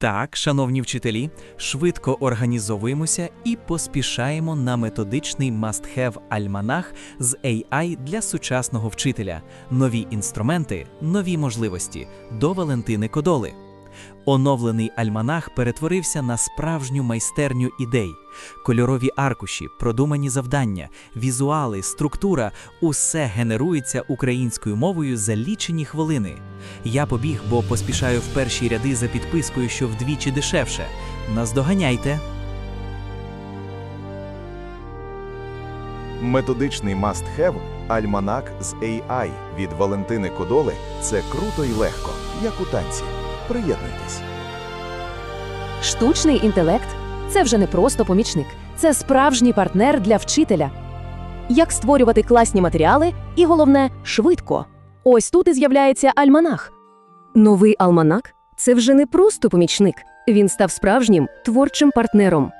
Так, шановні вчителі, швидко організовуємося і поспішаємо на методичний must-have альманах з AI для сучасного вчителя. Нові інструменти, нові можливості до Валентини Кодоли. Оновлений альманах перетворився на справжню майстерню ідей. Кольорові аркуші, продумані завдання, візуали, структура усе генерується українською мовою за лічені хвилини. Я побіг, бо поспішаю в перші ряди за підпискою, що вдвічі дешевше. Наздоганяйте. Методичний must-have альманак з AI від Валентини Кодоли це круто і легко, як у танці. Приєднуйтесь. Штучний інтелект це вже не просто помічник, це справжній партнер для вчителя. Як створювати класні матеріали, і головне швидко. Ось тут і з'являється альманах. Новий алманак це вже не просто помічник, він став справжнім творчим партнером.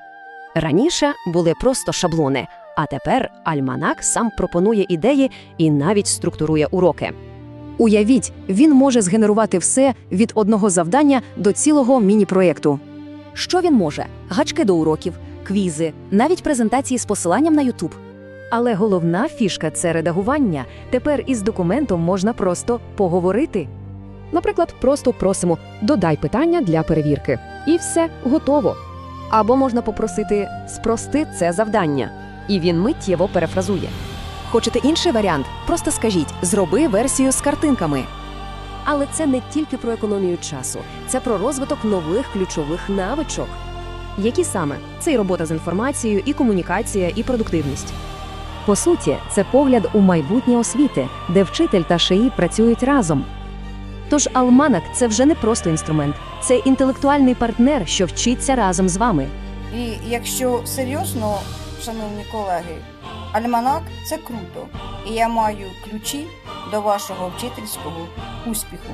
Раніше були просто шаблони, а тепер альманак сам пропонує ідеї і навіть структурує уроки. Уявіть, він може згенерувати все від одного завдання до цілого міні-проєкту. Що він може? Гачки до уроків, квізи, навіть презентації з посиланням на YouTube. Але головна фішка це редагування. Тепер із документом можна просто поговорити. Наприклад, просто просимо додай питання для перевірки. І все готово. Або можна попросити спрости це завдання, і він миттєво перефразує. Хочете інший варіант? Просто скажіть зроби версію з картинками. Але це не тільки про економію часу, це про розвиток нових ключових навичок. Які саме? Це і робота з інформацією, і комунікація, і продуктивність. По суті, це погляд у майбутнє освіти, де вчитель та ШИІ працюють разом. Тож Алманак це вже не просто інструмент, це інтелектуальний партнер, що вчиться разом з вами. І якщо серйозно, шановні колеги, альманак це круто, і я маю ключі до вашого вчительського успіху.